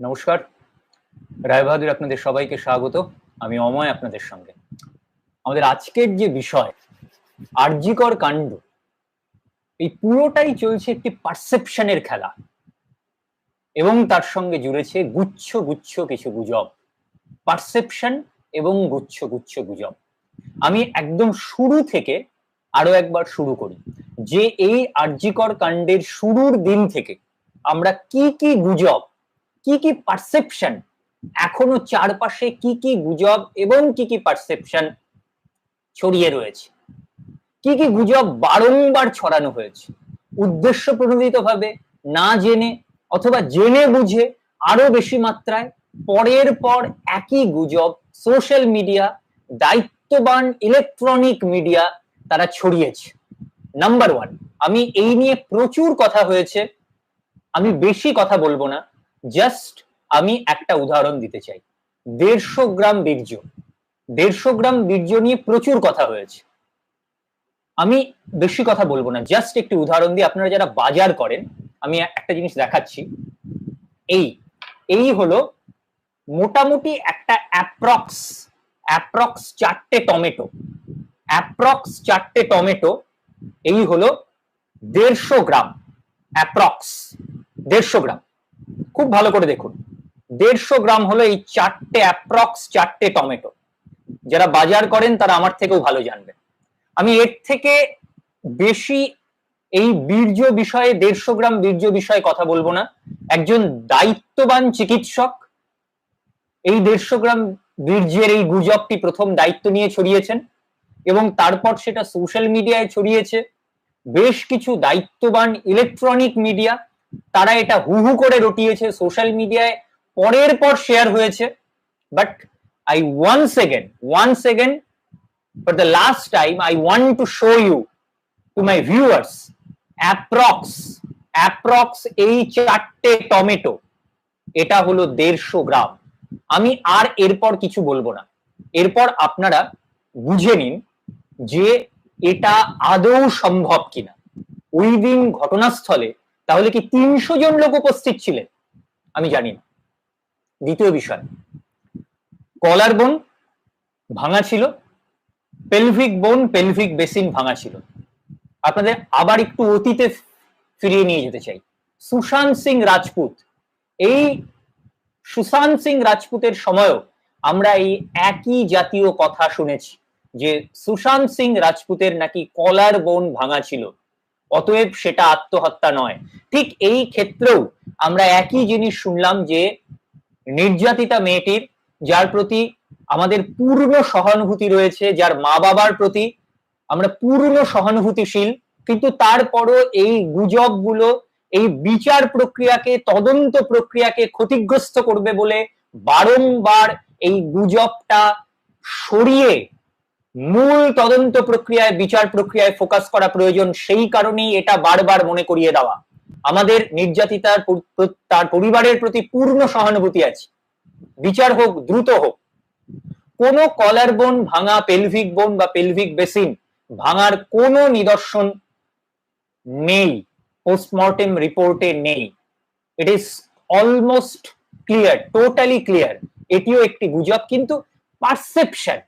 নমস্কার। রায়বাহাদুর আপনাদের সবাইকে স্বাগত। আমি অময় আপনাদের সঙ্গে। আমাদের আজকের যে বিষয় আর্যিকর কাণ্ড, এই পুরোটাই চলছে একটি পারসেপশনের খেলা। এবং তার সঙ্গে জুড়েছে গুচ্ছ গুচ্ছ কিছু গুজব। পারসেপশন এবং গুচ্ছ গুচ্ছ গুজব। আমি একদম শুরু থেকে আরও একবার শুরু করি। যে এই আর্যিকর কাণ্ডের শুরুর দিন থেকে আমরা কি কি গুজব কি কি পারসেপশন এখনও চারপাশে কি কি গুজব এবং কি কি পারসেপশন ছড়িয়ে রয়েছে? কি কি গুজব বারংবার ছড়ানো হয়েছে? উদ্দেশ্য প্রণোদিত ভাবে না জেনে অথবা জেনে বুঝে আরও বেশি মাত্রায় পরের পর একই গুজব সোশ্যাল মিডিয়া দায়িত্ববান ইলেকট্রনিক মিডিয়া তারা ছড়িয়েছে। নাম্বার ওয়ান আমি এই নিয়ে প্রচুর কথা হয়েছে। আমি বেশি কথা বলব না। জাস্ট আমি একটা উদাহরণ দিতে চাই। দেড়শো গ্রাম বীর্য। দেড়শো গ্রাম বীর্য নিয়ে প্রচুর কথা হয়েছে। আমি বেশি কথা বলব না। জাস্ট একটি উদাহরণ দিয়ে আপনারা যারা বাজার করেন, আমি একটা জিনিস দেখাচ্ছি। এই এই হলো মোটামুটি একটা অ্যাপ্রক্স অ্যাপ্রক্স চারটে টমেটো। অ্যাপ্রক্স চারটে টমেটো, এই হলো দেড়শো গ্রাম। অ্যাপ্রক্স দেড়শো গ্রাম। খুব ভালো করে দেখুন। দেড়শো গ্রাম হলো এই চারটে অ্যাপ্রক্স চারটে টমেটো যারা বাজার করেন, তারা আমার থেকেও ভালো জানবেন। আমি এর থেকে বেশি এই বীর্য বিষয়ে, দেড়শো গ্রাম বীর্য বিষয়ে কথা বলব না। একজন দায়িত্ববান চিকিৎসক এই দেড়শো গ্রাম বীর্যের এই গুজবটি প্রথম দায়িত্ব নিয়ে ছড়িয়েছেন এবং তারপর সেটা সোশ্যাল মিডিয়ায় ছড়িয়েছে। বেশ কিছু দায়িত্ববান ইলেকট্রনিক মিডিয়া তারা এটা হু হু করে রটিয়েছে সোশ্যাল মিডিয়ায় পরের পর শেয়ার হয়েছে। But I one second one second for the last time I want to show you to my viewers approx approx এই চারটে টমেটো এটা হলো দেড়শো গ্রাম। আমি আর এরপর কিছু বলব না। এরপর আপনারা বুঝে নিন যে এটা আদৌ সম্ভব কিনা। ওই দিন ঘটনাস্থলে তাহলে কি তিনশো জন লোক উপস্থিত ছিলেন? আমি জানি না। দ্বিতীয় বিষয়, কলার বোন ভাঙা ছিল পেলভিক বোন পেলভিক বেসিন ভাঙা ছিল। আপনাদের আবার একটু অতীতে ফিরিয়ে নিয়ে যেতে চাই। সুশান্ত সিং রাজপুত, এই সুশান্ত সিং রাজপুতের সময়ও আমরা এই একই জাতীয় কথা শুনেছি যে সুশান্ত সিং রাজপুতের নাকি কলার বোন ভাঙা ছিল। অতএব সেটা আত্মহত্যা নয়। ঠিক এই ক্ষেত্রেও আমরা একই জিনিস শুনলাম যে নির্যাতিতা মেয়েটির, যার প্রতি আমাদের পূর্ণ সহানুভূতি রয়েছে, যার মা বাবার প্রতি আমরা পূর্ণ সহানুভূতিশীল, কিন্তু তারপরও এই গুজবগুলো, এই বিচার প্রক্রিয়াকে, তদন্ত প্রক্রিয়াকে ক্ষতিগ্রস্ত করবে বলে বারংবার এই গুজবটা সরিয়ে মূল তদন্ত প্রক্রিয়ায়, বিচার প্রক্রিয়ায় ফোকাস করা প্রয়োজন, সেই কারণেই এটা বারবার মনে করিয়ে দেওয়া। আমাদের নির্যাতিতার তার পরিবারের প্রতি পূর্ণ সহানুভূতি আছে। বিচার হোক, দ্রুত হোক। কোন কলার বোন ভাঙা পেলভিক বোন বা পেলভিক বেসিন ভাঙার কোনো নিদর্শন নেই পোস্টমর্টেম রিপোর্টে নেই। It is almost clear totally clear এটিও একটি গুজব, কিন্তু পারসেপশন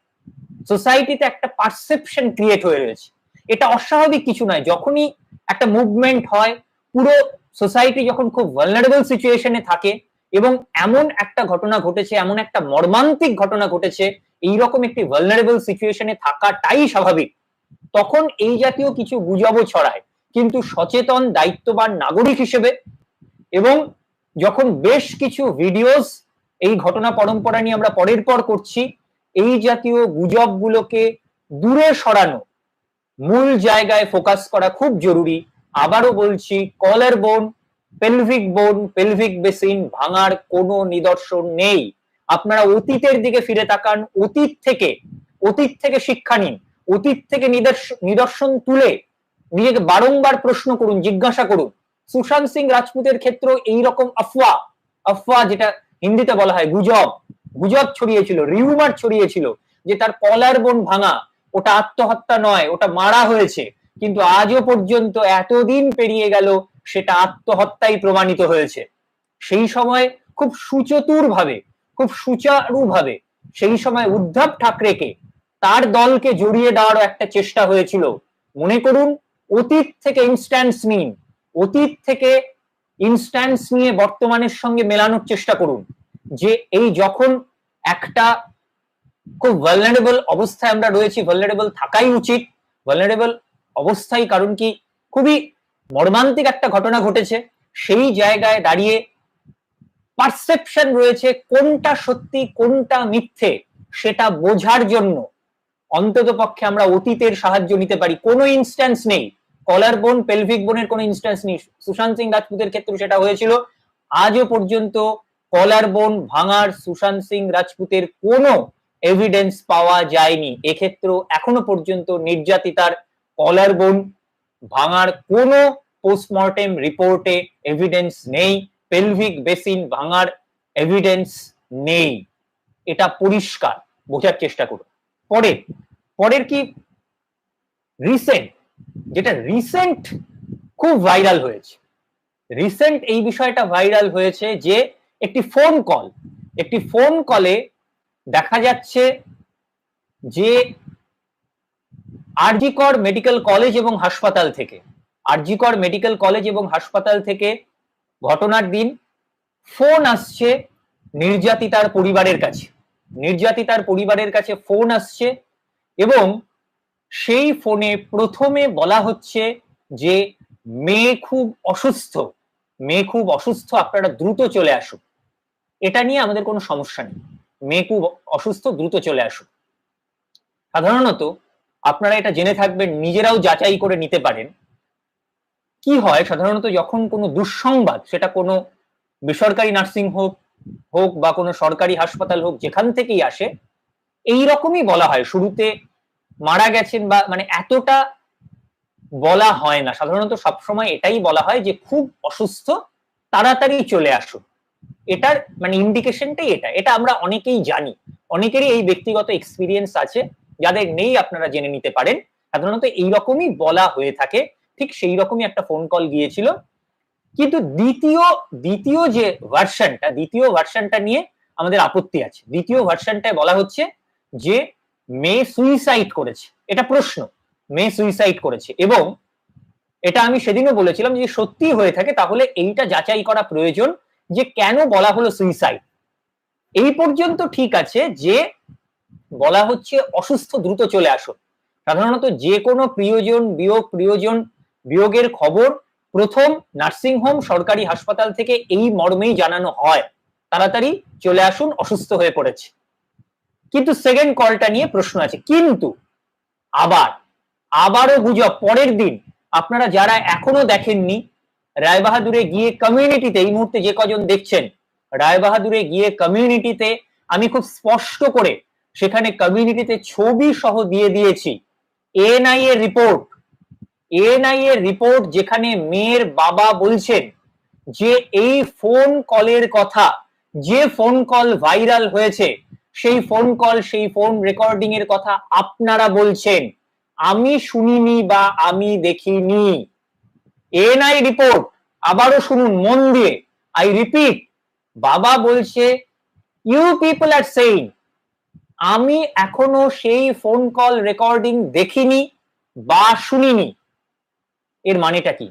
সোসাইটিতে একটা পারসেপশন ক্রিয়েট হয়ে রয়েছে। এটা অস্বাভাবিক কিছু নয়। যখনই একটা মুভমেন্ট হয়, পুরো সোসাইটি যখন খুব ভালনারেবল সিচুয়েশনে থাকে এবং এমন একটা ঘটনা ঘটেছে, এমন একটা মর্মান্তিক ঘটনা ঘটেছে, এইরকম একটি ভালনারেবল সিচুয়েশনে থাকাটাই স্বাভাবিক। তখন এই জাতীয় কিছু গুজবও ছড়ায়। কিন্তু সচেতন, দায়িত্ববান নাগরিক হিসেবে এবং যখন বেশ কিছু ভিডিওস এই ঘটনা পরম্পরা নিয়ে আমরা পরের পর করছি এই জাতীয় গুজবগুলোকে দূরে সরানো মূল জায়গায় ফোকাস করা খুব জরুরি। আবারও বলছি, কলার বোন পেলভিক বোন পেলভিক বেসিন ভাঙার কোনো নিদর্শন নেই। আপনারা অতীতের দিকে ফিরে তাকান, অতীত থেকে অতীত থেকে শিক্ষা নিন, অতীত থেকে নিদর্শন তুলে নিজেকে বারংবার প্রশ্ন করুন, জিজ্ঞাসা করুন। সুশান্ত সিং রাজপুতের ক্ষেত্রে এইরকম আফওয়া আফওয়া যেটা হিন্দিতে বলা হয়, গুজব। গুজব ছড়িয়েছিল রিউমার ছড়িয়েছিল যে তার কলার বোন ভাঙা, ওটা আত্মহত্যা নয়, ওটা মারা হয়েছে। কিন্তু আজও পর্যন্ত এতদিন পেরিয়ে গেল, সেটা আত্মহত্যাই প্রমাণিত হয়েছে। সেই সময় খুব সুচতুর ভাবে খুব সুচারু ভাবে সেই সময় উদ্ধব ঠাকরেকে তার দলকে জড়িয়ে দেওয়ারও একটা চেষ্টা হয়েছিল। মনে করুন, অতীত থেকে ইনস্ট্যান্স নিন, অতীত থেকে ইনস্ট্যান্স নিয়ে বর্তমানের সঙ্গে মেলানোর চেষ্টা করুন। যে এই যখন একটা খুব ভালনারেবল অবস্থায় আমরা রয়েছি ভালনারেবল থাকাই উচিত। ভালনারেবল অবস্থায় কারণ কি? খুবই মর্মান্তিক একটা ঘটনা ঘটেছে। সেই জায়গায় দাঁড়িয়ে পারসেপশন রয়েছে কোনটা সত্যি, কোনটা মিথ্যে, সেটা বোঝার জন্য। অন্তত পক্ষে আমরা অতীতের সাহায্য নিতে পারি। কোনো ইনস্ট্যান্স নেই। কলার বোন পেলভিক বোনের কোনো ইনস্ট্যান্স নেই। সুশান্ত সিং রাজপুতের ক্ষেত্রে সেটা হয়েছিল। আজও পর্যন্ত কলার বোন ভাঙার সুশান্ত সিং রাজপুতের কোনো এভিডেন্স পাওয়া যায়নি। এক্ষেত্রেও এখনও পর্যন্ত নির্যাতিতার কলার বোন ভাঙার কোনো পোস্টমর্টেম রিপোর্টে এভিডেন্স নেই। পেলভিক বেসিন ভাঙার এভিডেন্স নেই। এটা পরিষ্কার, বোঝার চেষ্টা করুন। পরে, পরের কি? রিসেন্ট যেটা রিসেন্ট খুব ভাইরাল হয়েছে। রিসেন্ট এই বিষয়টা ভাইরাল হয়েছে যে একটি ফোন কল একটি ফোন কলে দেখা যাচ্ছে যে আরজিকর মেডিকেল কলেজ এবং হাসপাতাল থেকে আরজিকর মেডিকেল কলেজ এবং হাসপাতাল থেকে ঘটনার দিন ফোন আসছে নির্যাতিতার পরিবারের কাছে নির্যাতিতার পরিবারের কাছে ফোন আসছে এবং সেই ফোনে প্রথমে বলা হচ্ছে যে মেয়ে খুব অসুস্থ, মেয়ে খুব অসুস্থ, আপনারা দ্রুত চলে আসুন। এটা নিয়ে আমাদের কোনো সমস্যা নেই। খুব অসুস্থ, দ্রুত চলে আসুক সাধারণত আপনারা এটা জেনে থাকবেন, নিজেরাও যাচাই করে নিতে পারেন। কি হয়, সাধারণত যখন কোনো দুঃসংবাদ, সেটা কোনো বেসরকারি নার্সিং হোক হোক বা কোনো সরকারি হাসপাতাল হোক, যেখান থেকেই আসে, এই রকমই বলা হয়। শুরুতে মারা গেছেন বা মানে এতটা বলা হয় না। সাধারণত সবসময় এটাই বলা হয় যে খুব অসুস্থ, তাড়াতাড়ি চলে আসুন। এটার মানে ইন্ডিকেশনটাই এটা। এটা আমরা অনেকেই জানি। অনেকেরই এই ব্যক্তিগত এক্সপিরিয়েন্স আছে, যাদের নেই আপনারা জেনে নিতে পারেন। সাধারণত এইরকমই বলা হয়ে থাকে। ঠিক সেই রকমই একটা ফোন কল গিয়েছিল। কিন্তু দ্বিতীয় দ্বিতীয় যে ভার্সনটা দ্বিতীয় ভার্সনটা নিয়ে আমাদের আপত্তি আছে। দ্বিতীয় ভার্সনটায় বলা হচ্ছে যে, মেয়ে সুইসাইড করেছে। এটা প্রশ্ন। মেয়ে সুইসাইড করেছে। এবং এটা আমি সেদিনও বলেছিলাম যে সত্যি হয়ে থাকে, তাহলে এইটা যাচাই করা প্রয়োজন। যে কেন বলা হলো সুইসাইড এই পর্যন্ত ঠিক আছে যে বলা হচ্ছে অসুস্থ দ্রুত চলে আসুন সাধারণত যে কোনো প্রিয়জন, বিয়োগ প্রিয়জন, বিয়োগের খবর প্রথম নার্সিং হোম সরকারি হাসপাতাল থেকে এই মর্মেই জানানো হয়। তাড়াতাড়ি চলে আসুন, অসুস্থ হয়ে পড়েছে। কিন্তু সেকেন্ড কলটা নিয়ে প্রশ্ন আছে। কিন্তু আবার, আবারও গুজব, পরের দিন, আপনারা যারা এখনও দেখেননি রায়বাহাদুরে গিয়ে কমিউনিটিতে এই মুহূর্তে যে কজন দেখছেন, রায়বাহাদুরে গিয়ে কমিউনিটিতে আমি খুব স্পষ্ট করে সেখানে কমিউনিটিতে ছবি সহ দিয়ে দিয়েছি। এনআই এর রিপোর্ট এনআই এর রিপোর্ট যেখানে মেয়ের বাবা বলছেন যে এই ফোন কলের কথা, যে ফোন কল ভাইরাল হয়েছে, সেই ফোন কল সেই ফোন রেকর্ডিং এর কথা আপনারা বলছেন। আমি শুনিনি বা আমি দেখিনি। এনআই রিপোর্ট আবারও শুনুন, মন দিয়ে। আই রিপিট বাবা বলছে ইউ পিপল আর সেইং আমি এখনও সেই ফোন কল রেকর্ডিং দেখিনি বা শুনিনি। এর মানেটা কি?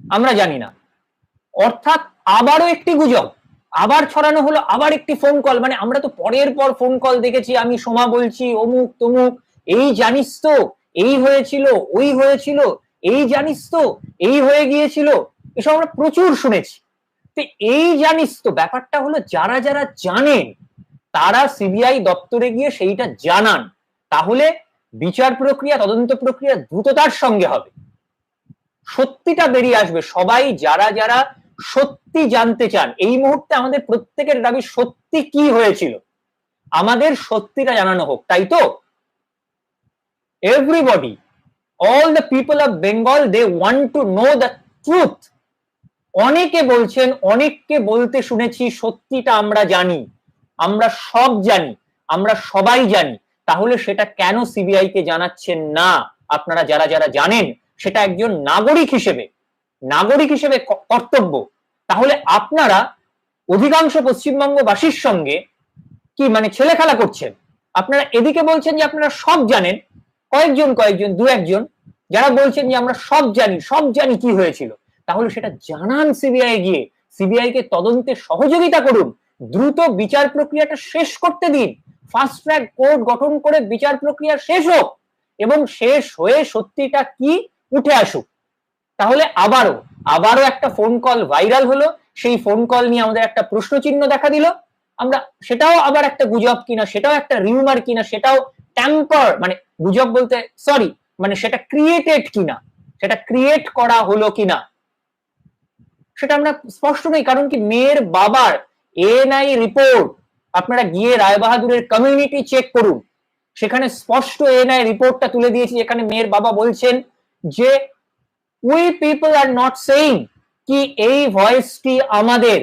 আমরা জানি না। অর্থাৎ আবারও একটি গুজব, আবার ছড়ানো হলো, আবার একটি ফোন কল মানে আমরা তো পরের পর ফোন কল দেখেছি, আমি সোমা বলছি, অমুক, তমুক, এই জানিস তো, এই হয়েছিল, ওই হয়েছিল, এই জানিস তো, এই হয়ে গিয়েছিল। এসব আমরা প্রচুর শুনেছি। তো এই জানিস তো, ব্যাপারটা হলো যারা যারা জানেন, তারা সিবিআই দপ্তরে গিয়ে সেইটা জানান। তাহলে বিচার প্রক্রিয়া, তদন্ত প্রক্রিয়া দ্রুততার সঙ্গে হবে। সত্যিটা বেরিয়ে আসবে। সবাই যারা যারা সত্যি জানতে চান, এই মুহূর্তে আমাদের প্রত্যেকের দাবি সত্যি কি হয়েছিল? আমাদের সত্যিটা জানানো হোক, তাই তো? Everybody all the people of Bengal they want to know the truth অনেকে বলছেন, অনেককে বলতে শুনেছি, সত্যিটা আমরা জানি, আমরা সব জানি, আমরা সবাই জানি। তাহলে সেটা কেন সিবিআই কে জানাচ্ছেন না? আপনারা যারা যারা জানেন, সেটা একজন নাগরিক হিসেবে নাগরিক হিসেবে কর্তব্য। তাহলে আপনারা অধিকাংশ পশ্চিমবঙ্গবাসীর সঙ্গে কি মানে ছেলে খেলা করছেন? আপনারা এদিকে বলছেন যে আপনারা সব জানেন, কয়েকজন কয়েকজন, দু একজন, যারা বলছেন যে আমরা সব জানি সব জানি কি হয়েছিল। তাহলে সেটা জানান সিবিআই গিয়ে। সিবিআই কে তদন্তে সহযোগিতা করুন। দ্রুত বিচার প্রক্রিয়াটা শেষ করতে দিন। ফাস্ট ট্র্যাক কোর্ট গঠন করে বিচার প্রক্রিয়া শেষ হোক এবং শেষ হয়ে সত্যিটা কি উঠে আসুক। তাহলে আবারও আবারও একটা ফোন কল ভাইরাল হলো। সেই ফোন কল নিয়ে আমাদের একটা প্রশ্নচিহ্ন দেখা দিল। আমরা, সেটাও আবার একটা গুজব কিনা, সেটাও একটা রিউমার কিনা, সেটাও ট্যাম্পার মানে গুজব বলতে সরি মানে সেটা ক্রিয়েটেড কিনা, সেটা ক্রিয়েট করা হলো কিনা। সেটা আমরা স্পষ্ট নেই, কারণ কি মেয়ের বাবার এনআই রিপোর্ট আপনারা গিয়ে রায়বাহাদুরের কমিউনিটি চেক করুন সেখানে স্পষ্ট এনআই রিপোর্টটা তুলে দিয়েছি, যেখানে মেয়ের বাবা বলছেন যে we people are not saying কি এই ভয়েসটি আমাদের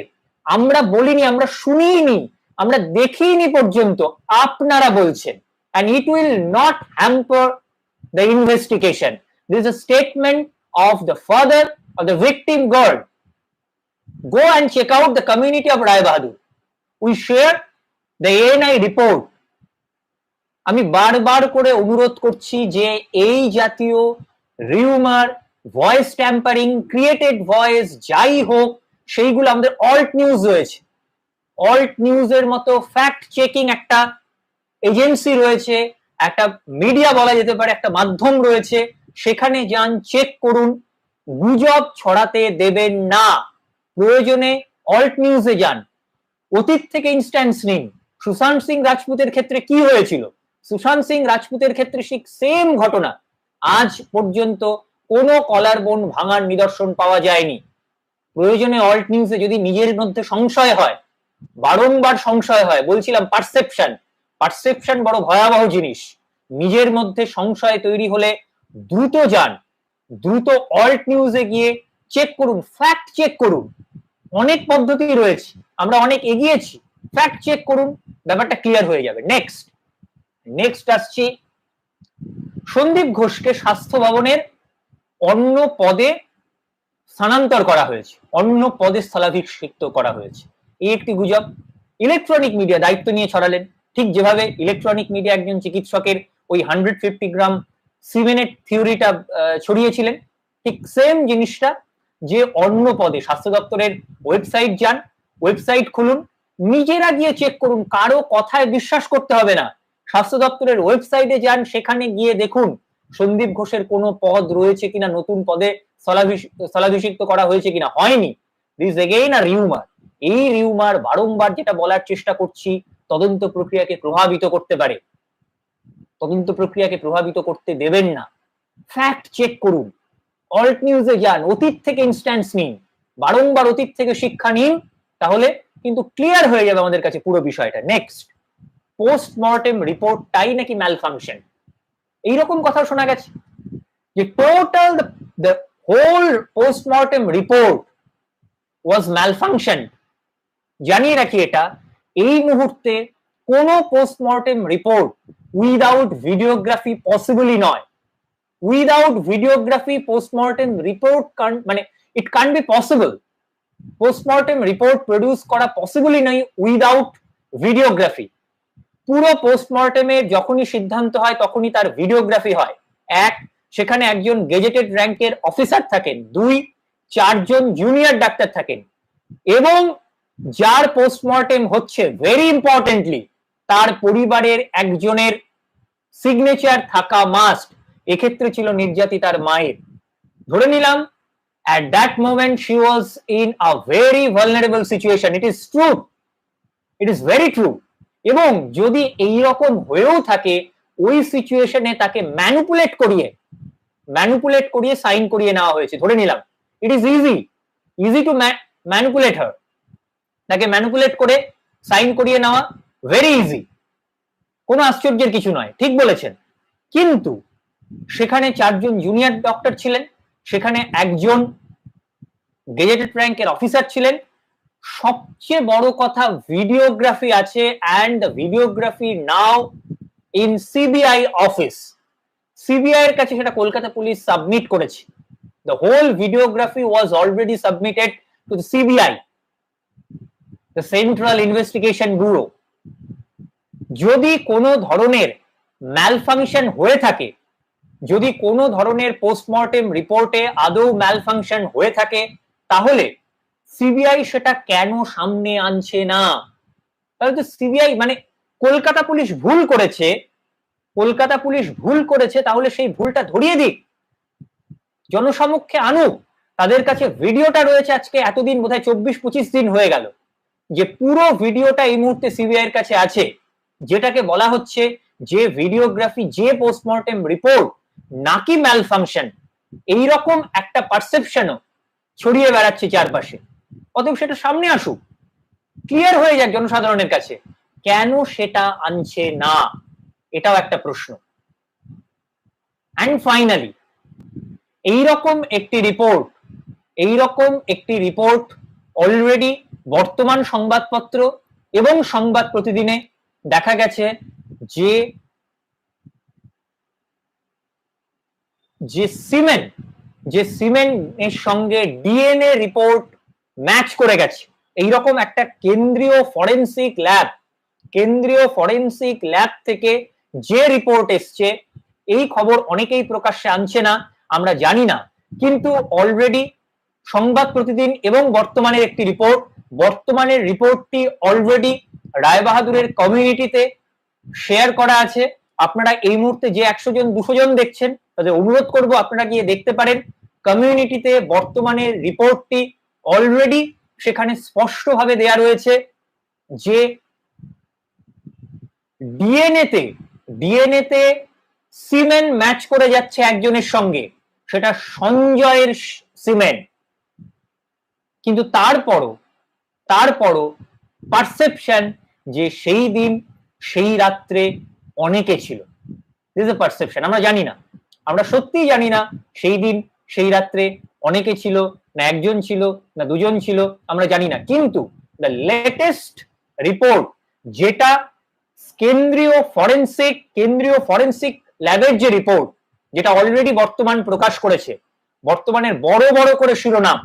আমরা বলিনি, আমরা শুনিনি আমরা দেখিনি পর্যন্ত, আপনারা বলছেন and it will not hamper the investigation. This is a statement of the father of the victim. Go and check out the community of Rai Bahadur. We share the ANI report. আমি বারবার করে অনুরোধ করছি যে এই জাতীয় rumour voice tampering created voice যাই হোক, সেইগুলো আমাদের অল্ট নিউজ রয়েছে অল্ট নিউজের মতো ফ্যাক্ট চেকিং একটা এজেন্সি রয়েছে, একটা মিডিয়া বলা যেতে পারে, একটা মাধ্যম রয়েছে, সেখানে যান চেক করুন গুজব ছড়াতে দেবেন না প্রয়োজনে অল্ট নিউজে যান। অতীত থেকে ইনস্ট্যান্স নিন। সুশান্ত সিং রাজপুতের ক্ষেত্রে কি হয়েছিল? সুশান্ত সিং রাজপুতের ক্ষেত্রে ঠিক সেম ঘটনা। আজ পর্যন্ত কোনো কলার বোন ভাঙার নিদর্শন পাওয়া যায়নি। প্রয়োজনে অল্ট নিউজে যদি নিজের মধ্যে সংশয় হয়, বারংবার সংশয় হয়, বলছিলাম পারসেপশন পারসেপশন বড় ভয়াবহ জিনিস। নিজের মধ্যে সংশয় তৈরি হলে দ্রুত যান। দ্রুত অল্ট নিউজে গিয়ে চেক করুন ফ্যাক্ট চেক করুন। অনেক পদ্ধতি রয়েছে, আমরা অনেক এগিয়েছি। ফ্যাক্ট চেক করুন, ব্যাপারটা ক্লিয়ার হয়ে যাবে। নেক্সট নেক্সট আসছি। সন্দীপ ঘোষকে স্বাস্থ্য ভবনের অন্য পদে স্থানান্তর করা হয়েছে। অন্য পদে স্থলাভিষিক্ত করা হয়েছে। এই একটি গুজব। ইলেকট্রনিক মিডিয়া দায়িত্ব নিয়ে ছড়ালেন। ঠিক যেভাবে ইলেকট্রনিক মিডিয়া একজন চিকিৎসকের ওই হান্ড্রেড ফিফটি গ্রাম সিমেনেট থিওরিটা ছড়িয়েছিলেন, ঠিক সেম জিনিসটা যে অন্য পদে স্বাস্থ্য দপ্তরের ওয়েবসাইট যান ওয়েবসাইট খুলুন, নিজেরা গিয়ে চেক করুন, কারও কথায় বিশ্বাস করতে হবে না। স্বাস্থ্য দপ্তরের ওয়েবসাইটে যান, সেখানে গিয়ে দেখুন, সন্দীপ ঘোষের কোনো পদ রয়েছে কিনা, নতুন পদে স্থলাভিষিক্ত করা হয়েছে কিনা, হয়নি। দিস এগেইন আর রিউমার এই রিউমার বারংবার যেটা বলার চেষ্টা করছি, তদন্ত প্রক্রিয়াকে প্রভাবিত করতে পারে। তদন্ত প্রক্রিয়াকে প্রভাবিত করতে দেবেন না। ফ্যাক্ট চেক করুন। অল্ট নিউজে যান, অতীত থেকে ইনস্ট্যান্স নিন, বারংবার অতীত থেকে শিক্ষা নিন, তাহলে কিন্তু ক্লিয়ার হয়ে যাবে আমাদের কাছে পুরো বিষয়টা। নেক্সট পোস্টমর্টেম রিপোর্টটাই নাকি ম্যালফাংশন এইরকম কথা শোনা গেছে যে total the whole postmortem report was malfunction জানিয়ে রাখি এটা, এই মুহূর্তে কোন পোস্টমর্টেম রিপোর্ট উইদাউট ভিডিওগ্রাফি পসিবলই নয়। উইদাউট ভিডিওগ্রাফি পোস্টমর্টেম রিপোর্ট মানে it can be possible postmortem report produce করা পসিবলই নয় উইদাউট ভিডিওগ্রাফি পুরো পোস্টমর্টেমের যখনই সিদ্ধান্ত হয়, তখনই তার ভিডিওগ্রাফি হয়। এক, সেখানে একজন গেজেটেড র্যাঙ্কের অফিসার থাকেন। দুই, চারজন জুনিয়র ডাক্তার থাকেন। এবং যার পোস্টমর্টেম হচ্ছে ভেরি ইম্পর্টেন্টলি তার পরিবারের একজনের সিগনেচার থাকা মাস্ট এক্ষেত্রে ছিল নির্যাতিতার মায়ের। ধরে নিলাম, at that moment she was in a very vulnerable situation. It is true. It is very true. এবং যদি এই রকম হয়েও থাকে, ওই সিচুয়েশনে তাকে ম্যানুপুলেট করিয়ে ম্যানুপুলেট করিয়ে সাইন করিয়ে নেওয়া হয়েছে। ধরে নিলাম it is easy easy to manipulate her তাকে ম্যানুপুলেট করে সাইন করিয়ে নেওয়া ভেরি ইজি কোনো আশ্চর্যের কিছু নয়, ঠিক বলেছেন। কিন্তু সেখানে চারজন জুনিয়র ডক্টর ছিলেন, সেখানে একজন গেজেটেড র্যাঙ্কের অফিসার ছিলেন। সবচেয়ে বড় কথা ভিডিওগ্রাফি আছে and videography now in CBI office CBI এর কাছে সেটা কলকাতা পুলিশ সাবমিট করেছে। The whole videography was already submitted to the CBI the central investigation bureau যদি কোনো ধরনের ম্যালফাংশন হয়ে থাকে যদি কোনো ধরনের পোস্টমর্টেম রিপোর্টে আদৌ ম্যালফাংশন হয়ে থাকে, তাহলে সিবিআই সেটা কেন সামনে আনছে না? তাহলে তো সিবিআই মানে কলকাতা পুলিশ ভুল করেছে, কলকাতা পুলিশ ভুল করেছে, তাহলে সেই ভুলটা ধরিয়ে দিক। জনসমক্ষে আনুক। তাদের কাছে ভিডিওটা রয়েছে আজকে, এতদিন বোধহয় চব্বিশ পঁচিশ দিন হয়ে গেল। যে পুরো ভিডিওটা এই মুহূর্তে সিবিআই এর কাছে আছে। যেটাকে বলা হচ্ছে যে ভিডিওগ্রাফি যে পোস্টমর্টেম রিপোর্ট নাকি ম্যাল ফাংশন এইরকম একটা পারসেপশনও ছড়িয়ে বেড়াচ্ছে চারপাশে। অতএব সেটা সামনে আসুক। ক্লিয়ার হয়ে যাক জনসাধারণের কাছে, কেন সেটা আনছে না? এটাও একটা প্রশ্ন। অ্যান্ড ফাইনালি এইরকম একটি রিপোর্ট এইরকম একটি রিপোর্ট অলরেডি বর্তমান সংবাদপত্র এবং সংবাদ প্রতিদিনে দেখা গেছে যে যে সিমেন্ট যে সিমেন্ট এর সঙ্গে ডিএনএ রিপোর্ট ম্যাচ করে গেছে। এইরকম একটা কেন্দ্রীয় ফরেন্সিক ল্যাব, কেন্দ্রীয় ফরেন্সিক ল্যাব থেকে যে রিপোর্ট এসছে, এই খবর অনেকেই প্রকাশ্যে আনছে না, আমরা জানি না। কিন্তু অলরেডি সংবাদ প্রতিদিন এবং বর্তমানের একটি রিপোর্ট, বর্তমানের রিপোর্টটি অলরেডি রায়বাহাদুরের কমিউনিটিতে শেয়ার করা আছে। আপনারা এই মুহূর্তে যে একশো জন, দুশো জন দেখছেন তাদের অনুরোধ করব আপনারা গিয়ে দেখতে পারেন। কমিউনিটিতে বর্তমানের রিপোর্টটি অলরেডি সেখানে স্পষ্টভাবে দেয়া রয়েছে যে ডিএনএ তে ডিএনএ তে সিমেন্ট ম্যাচ করে যাচ্ছে একজনের সঙ্গে। সেটা সঞ্জয়ের সিমেন্ট। কিন্তু তারপরও তারপরও পারসেপশন যে সেই দিন, সেই রাত্রে অনেকে ছিল। পারসেপশন আমরা জানি না। আমরা সত্যিই জানি না, সেই দিন, সেই রাত্রে অনেকে ছিল, না একজন ছিল, না দুজন ছিল, আমরা জানি না। কিন্তু দ্য লেটেস্ট রিপোর্ট যেটা কেন্দ্রীয় ফরেন্সিক কেন্দ্রীয় ফরেন্সিক ল্যাবের যে রিপোর্ট যেটা অলরেডি বর্তমান প্রকাশ করেছে, বর্তমানের বড় বড় করে শিরোনাম,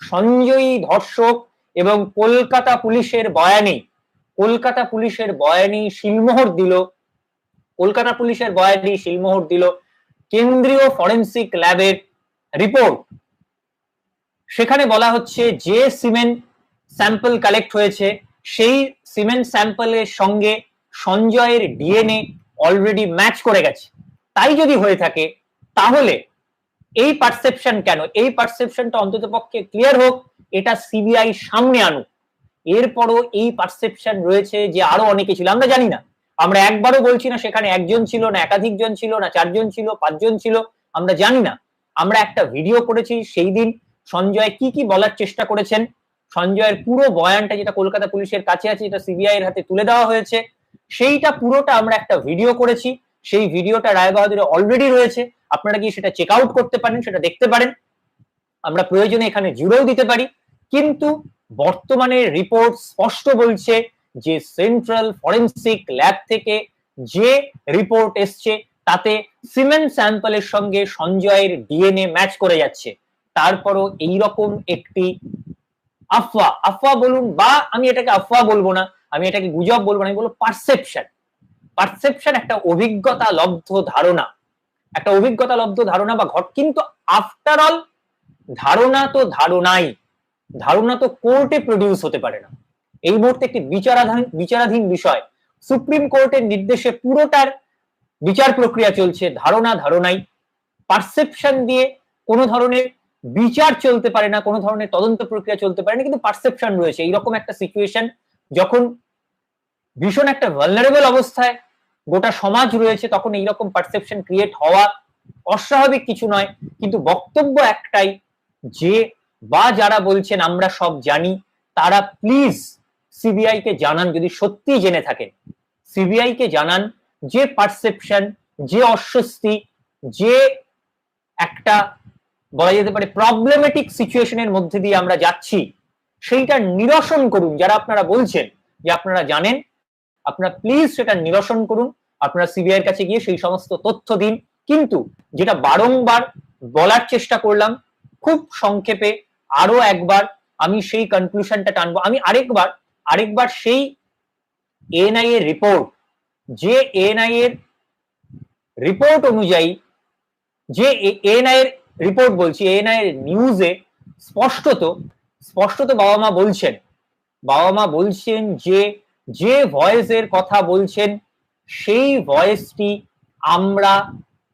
সঞ্জয়ী ধর্ষক এবং কলকাতা পুলিশের বয়ানে, কলকাতা পুলিশের বয়ানি শিলমোহর দিল, কলকাতা পুলিশের বয়ানি শিলমোহর দিল কেন্দ্রীয় ফরেন্সিক ল্যাবের রিপোর্ট। সেখানে বলা হচ্ছে যে সিমেন্ট স্যাম্পল কালেক্ট হয়েছে, সেই সিমেন্ট স্যাম্পলের সঙ্গে সঞ্জয়ের ডিএনএ অলরেডি ম্যাচ করে গেছে। তাই যদি হয়ে থাকে, তাহলে এই পারসেপশন কেন? এই পারসেপশনটা অন্তত পক্ষে ক্লিয়ার হোক, এটা সিবিআই সামনে আনুক। এরপরও এই পারসেপশন রয়েছে যে আরও অনেকে ছিল, আমরা জানি না। আমরা একবারও বলছি না সেখানে একজন ছিল না একাধিক জন ছিল না চারজন ছিল, পাঁচজন ছিল, আমরা জানি না। আমরা একটা ভিডিও করেছি সেই দিন, সঞ্জয় কি কি বলার চেষ্টা করেছেন। সঞ্জয়ের পুরো বয়ানটা যেটা কলকাতা পুলিশের কাছে আছে, যেটা সিবিআই এর হাতে তুলে দেওয়া হয়েছে, সেইটা পুরোটা আমরা একটা ভিডিও করেছি। সেই ভিডিওটা রায়বাহাদুরে অলরেডি রয়েছে। আপনারা কি সেটা চেক আউট করতে পারেন, সেটা দেখতে পারেন। আমরা প্রয়োজনে এখানে জুড়েও দিতে পারি। কিন্তু বর্তমানে রিপোর্ট স্পষ্ট বলছে যে সেন্ট্রাল ফরেন্সিক ল্যাব থেকে যে রিপোর্ট এসছে, তাতে সিমেন্ট স্যাম্পলের সঙ্গে সঞ্জয়ের ডিএনএ ম্যাচ করে যাচ্ছে। তারপরও এইরকম একটি আফওয়া আফওয়া বলুন বা আমি এটাকে আফওয়া বলব না, আমি এটাকে গুজব বলব না, আমি বলব পারসেপশন পারসেপশন একটা অভিজ্ঞতা লব্ধ ধারণা। একটা অভিজ্ঞতা লব্ধ ধারণা বা ঘট কিন্তু আফটার অল ধারণা তো ধারণাই। ধারণা তো কোর্টে প্রডিউস হতে পারে না। এই মুহূর্তে একটি বিচারাধীন বিচারাধীন বিষয়। সুপ্রিম কোর্টের নির্দেশে পুরোটার বিচার প্রক্রিয়া চলছে, ধারণা ধারণাই। পারসেপশন দিয়ে কোনো ধরনের বিচার চলতে পারে না, কোনো ধরনের তদন্ত প্রক্রিয়া চলতে পারে না, কিন্তু পারসেপশন রয়েছে। এইরকম একটা সিচুয়েশন যখন ভীষণ একটা ভালনারেবল অবস্থায় গোটা সমাজ রয়েছে, তখন এইরকম পারসেপশন ক্রিয়েট হওয়া অস্বাভাবিক কিছু নয়। কিন্তু বক্তব্য একটাই, যে বা যারা বলছেন আমরা সব জানি, তারা প্লিজ সিবিআই কে জানান যদি সত্যি জেনে থাকেন। সিবিআই কে জানান যে পারসেপশন যে অস্বস্তি, যে একটা বলা যেতে পারে প্রবলেমেটিক সিচুয়েশনের মধ্যে দিয়ে আমরা যাচ্ছি, সেইটা নিরসন করুন। যারা আপনারা বলছেন যে আপনারা জানেন, আপনারা প্লিজ সেটা নিরসন করুন। আপনারা সিবিআই এর কাছে গিয়ে সেই সমস্ত তথ্য দিন। কিন্তু যেটা বারংবার বলার চেষ্টা করলাম, খুব সংক্ষেপে আরও একবার আমি সেই কনক্লুশনটা টানবো। আমি আরেকবার আরেকবার সেই এএনআই এর রিপোর্ট যে এএনআই এর রিপোর্ট অনুযায়ী, যে এএনআই এর রিপোর্ট বলছি এএনআই এর নিউজে স্পষ্টত স্পষ্টত বাবা মা বলছেন, বাবা মা বলছেন যে যে ভয়েসের কথা বলছেন, সেই ভয়েসটি আমরা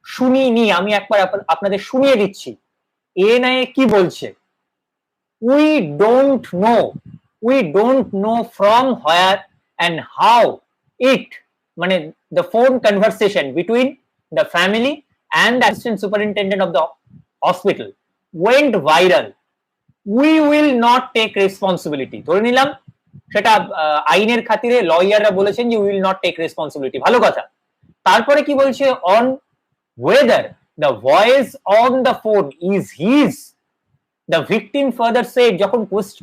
শুনিনি, আমি একবার আপনাদের শুনিয়ে দিচ্ছি। এএনআই কি বলছে? We don't know we don't know from where and how it মানে the phone conversation between the family and assistant superintendent of the hospital went viral we will not take responsibility ধরে নিলাম সেটা আইনের খাতিরে লয়াররা বলেছেন যে উইল নট টেক রেসপন্সিবিলিটি ভালো কথা তারপরে কি বলছে on whether the voice on the phone is his the victim further said যখন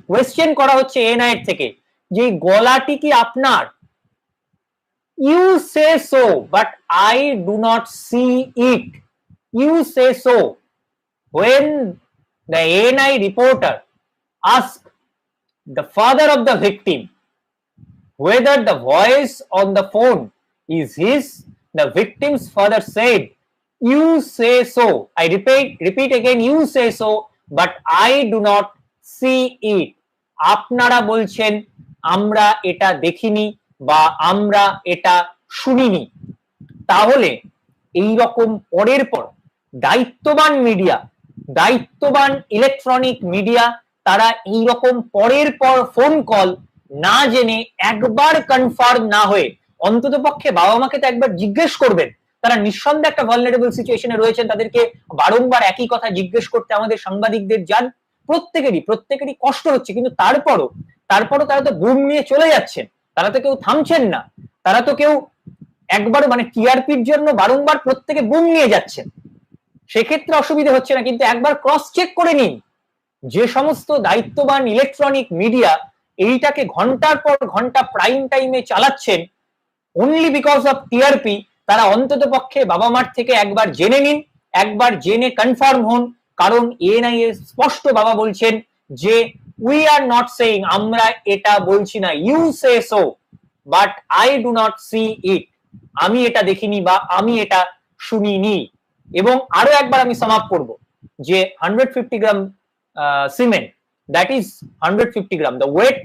কোয়েশ্চেন করা হচ্ছে এনআইএর থেকে যে গলাটি কি আপনার you say so but I do not see it you say so when the ANI reporter asked the father of the victim whether the voice on the phone is his, the victim's father said, You say so. I repeat, repeat again, you say so, But I do not see it. আপনারা বলছেন, আমরা এটা দেখিনি বা আমরা এটা শুনিনি তাহলে এই রকম পরের পর দায়িত্ববান মিডিয়া দায়িত্ববান ইলেকট্রনিক মিডিয়া তারা এই রকম পরের পর ফোন কল না জেনে একবার কনফার্ম না হয়ে অন্তত পক্ষে বাবা মাকে তো একবার জিজ্ঞেস করবেন তারা নিঃসন্দেহে একটা ভালনারেবল সিচুয়েশনে রয়েছেন। তাদেরকে বারংবার একই কথা জিজ্ঞেস করতে আমাদের সাংবাদিকদের যান। প্রত্যেকেরই প্রত্যেকেরই কষ্ট হচ্ছে, কিন্তু তারপরও তারপরও তারা তো বুম নিয়ে চলে যাচ্ছেন। তারা তো কেউ থামছেন না। তারা তো কেউ একবার মানে টিআরপির জন্য বারংবার প্রত্যেকে বুম নিয়ে যাচ্ছেন। সেক্ষেত্রে অসুবিধা হচ্ছে না, কিন্তু একবার ক্রস চেক করে নিন। যে সমস্ত দায়িত্ববান ইলেকট্রনিক মিডিয়া এইটাকে ঘণ্টার পর ঘণ্টা প্রাইম টাইমে চালাচ্ছেন অনলি বিকজ অফ টিআরপি তারা অন্তত পক্ষে বাবা মার থেকে একবার জেনে নিন, একবার জেনে কনফার্ম হন, কারণ এনআই এ স্পষ্ট বাবা বলছেন যে উই আর নট সেইং আমরা এটা বলছি না you say so but I do not see it আমি এটা দেখিনি বা আমি এটা শুনিনি। এবং আরও একবার আমি সমাপ করব যে hundred fifty gram cement that is hundred fifty gram the weight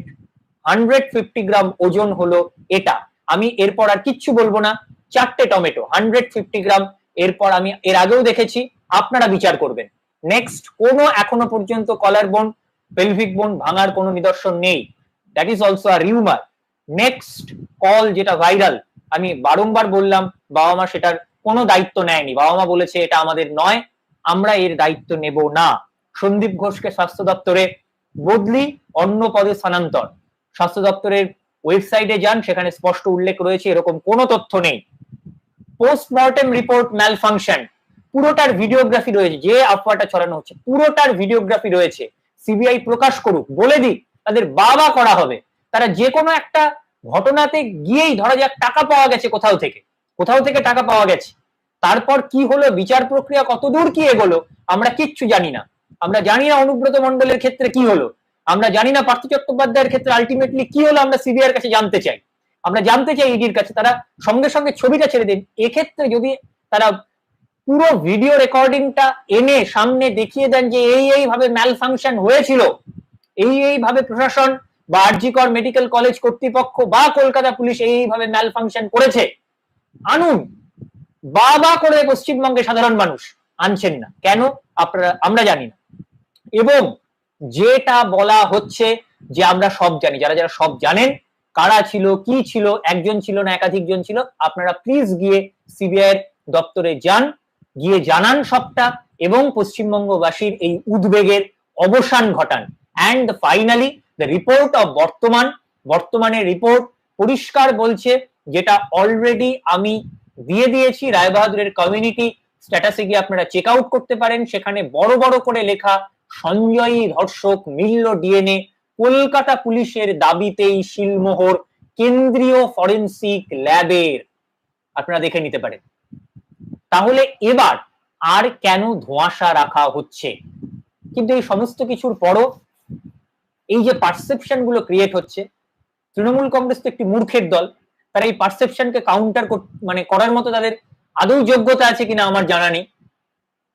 hundred fifty gram ওজন হলো এটা। আমি এরপর আর কিচ্ছু বলব না চারটে টমেটো হান্ড্রেড ফিফটি গ্রাম। এরপর আমি এর আগেও দেখেছি, আপনারা বিচার করবেন। নেক্সট কোনো এখনও পর্যন্ত কলার বোন পেলভিক বোন ভাঙার কোনো নিদর্শন নেই। That is also a rumour next call যেটা ভাইরাল আমি বারংবার বললাম, বাবা মা সেটার কোনো দায়িত্ব নেয়নি। বাবা মা বলেছে, এটা আমাদের নয়, আমরা এর দায়িত্ব নেব না। সন্দীপ ঘোষকে স্বাস্থ্য দপ্তরে বদলি অন্য পদে স্থানান্তর। স্বাস্থ্য দপ্তরের ওয়েবসাইটে যান, সেখানে স্পষ্ট উল্লেখ রয়েছে, এরকম কোনো তথ্য নেই। পোস্টমর্টেম রিপোর্ট ম্যাল ফাংশন পুরোটার ভিডিওগ্রাফি রয়েছে, যে আফওয়াটা ছড়ানো হচ্ছে, পুরোটার ভিডিওগ্রাফি রয়েছে। সিবিআই প্রকাশ করুক, বলে দিক, তাদের বাবা করা হবে। তারা যে কোনো একটা ঘটনাতে গিয়েই ধরা যাক, টাকা পাওয়া গেছে কোথাও থেকে। কোথাও থেকে টাকা পাওয়া গেছে। তারপর কি হলো, বিচার প্রক্রিয়া কত দূর কি এগোলো, আমরা কিচ্ছু জানি না। আমরা জানি না অনুব্রত মন্ডলের ক্ষেত্রে কি হলো। আমরা জানি না পার্থ চট্টোপাধ্যায়ের ক্ষেত্রে আলটিমেটলি কি হলো, আমরা সিবিআই কাছে জানতে চাই। আমরা জানতে চাই ইডির কাছে, তারা সঙ্গে সঙ্গে ছবিটা ছেড়ে দিন। এক্ষেত্রে যদি তারা পুরো ভিডিও রেকর্ডিংটা এনে সামনে দেখিয়ে দেন যে এই এইভাবে ম্যাল ফাংশন হয়েছিল, এই এইভাবে প্রশাসন বা আরজিকর মেডিকেল কলেজ কর্তৃপক্ষ বা কলকাতা পুলিশ এইভাবে ম্যাল ফাংশন করেছে, আনুন। বাবা করে পশ্চিমবঙ্গের সাধারণ মানুষ আনছেন না। কেন? আপনারা, আমরা জানি না। এবং যেটা বলা হচ্ছে যে আমরা সব জানি, যারা যারা সব জানেন কারা ছিল, কি ছিল, একজন ছিল না একাধিক জন ছিল, আপনারা প্লিজ গিয়ে সিবিআই এর দপ্তরে যান, গিয়ে জানান সবটা এবং পশ্চিমবঙ্গবাসীর এই উদ্বেগের অবসান ঘটান। And finally the report of বর্তমান বর্তমানের রিপোর্ট পরিষ্কার বলছে যেটা অলরেডি আমি দিয়ে দিয়েছি, রায়বাহাদুরের কমিউনিটি স্ট্যাটাসে গিয়ে আপনারা চেক আউট করতে পারেন। সেখানে বড় বড় করে লেখা, সঞ্জয়ী ধর্ষক, মিলল ডিএনএ কলকাতা পুলিশের দাবিতেই শিলমোহর কেন্দ্রীয় ফরেন্সিক ল্যাবের, আপনারা দেখে নিতে পারেন। তাহলে এবার আর কেন ধোঁয়াশা রাখা হচ্ছে? কিন্তু এই সমস্ত কিছুর পরও এই যে পারসেপশনগুলো ক্রিয়েট হচ্ছে, তৃণমূল কংগ্রেস তো একটি মূর্খের দল, তারা এই পারসেপশনকে কাউন্টার মানে করার মতো তাদের আদৌ যোগ্যতা আছে কিনা আমার জানা নেই।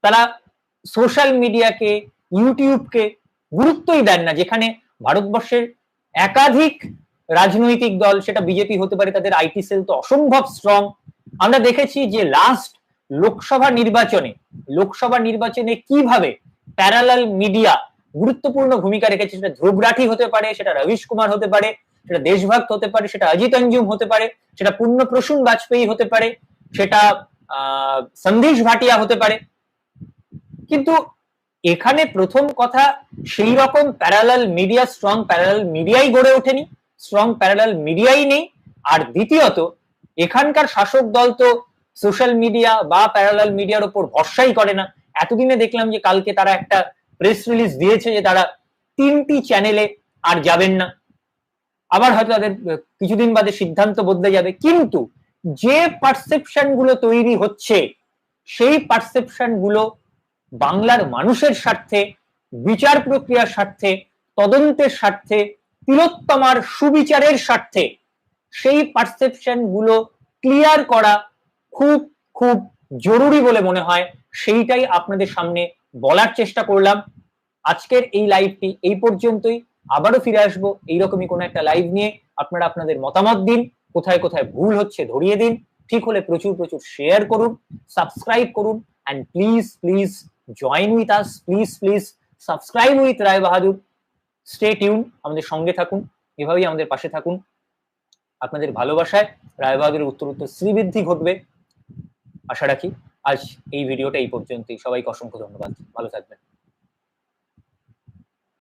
তারা সোশ্যাল মিডিয়াকে ইউটিউবকে গুরুত্বই দেন না, যেখানে ভারতবর্ষের একাধিক রাজনৈতিক দল, সেটা বিজেপি হতে পারে, তাদের আইটি সেল তো অসম্ভব স্ট্রং আমরা দেখেছি যে লাস্ট লোকসভা নির্বাচনে লোকসভা নির্বাচনে কীভাবে প্যারালাল মিডিয়া গুরুত্বপূর্ণ ভূমিকা রেখেছে, সেটা ধ্রুবরাঠি হতে পারে, সেটা রবিশ কুমার হতে পারে, সেটা দেশভক্ত হতে পারে, সেটা অজিত অঞ্জুম হতে পারে, সেটা পূর্ণ প্রসূন বাজপেয়ী হতে পারে, সেটা, আহ, সন্দেশ ভাটিয়া হতে পারে। কিন্তু এখানে প্রথম কথা সেই রকম প্যারালাল মিডিয়া স্ট্রং প্যারালাল মিডিয়াই গড়ে ওঠেনি স্ট্রং প্যারালাল মিডিয়াই নেই। আর দ্বিতীয়ত, এখানকার শাসক দল তো সোশ্যাল মিডিয়া বা প্যারালাল মিডিয়ার উপর ভরসাই করে না। এতদিনে দেখলাম যে কালকে তারা একটা প্রেস রিলিজ দিয়েছে যে তারা তিনটি চ্যানেলে আর যাবেন না। আবার হয়তো তাদের কিছুদিন বাদে সিদ্ধান্ত বদলে যাবে। কিন্তু যে পারসেপশনগুলো তৈরি হচ্ছে, সেই পারসেপশনগুলো বাংলার মানুষের স্বার্থে, বিচার প্রক্রিয়ার স্বার্থে, তদন্তের স্বার্থে, তিলোত্তমার সুবিচারের স্বার্থে সেই পারসেপশনগুলো ক্লিয়ার করা খুব খুব জরুরি বলে মনে হয়। সেইটাই আপনাদের সামনে বলার চেষ্টা করলাম। আজকের এই লাইভটি এই পর্যন্তই। আবারও ফিরে আসব এইরকমই কোনো একটা লাইভ নিয়ে। আপনারা আপনাদের মতামত দিন, কোথায় কোথায় ভুল হচ্ছে ধরিয়ে দিন। ঠিক হলে প্রচুর প্রচুর শেয়ার করুন সাবস্ক্রাইব করুন and please please join with us please please subscribe with Roy Bahadur stay tune আমাদের সঙ্গে থাকুন, এভাবেই আমাদের পাশে থাকুন। আপনাদের ভালোবাসায় রায় বাহাদুরের উত্তর উত্তর শ্রীবৃদ্ধি ঘটবে। আশা রাখি আজ এই ভিডিওটা এই পর্যন্তই। সবাইকে অসংখ্য ধন্যবাদ। ভালো থাকবেন।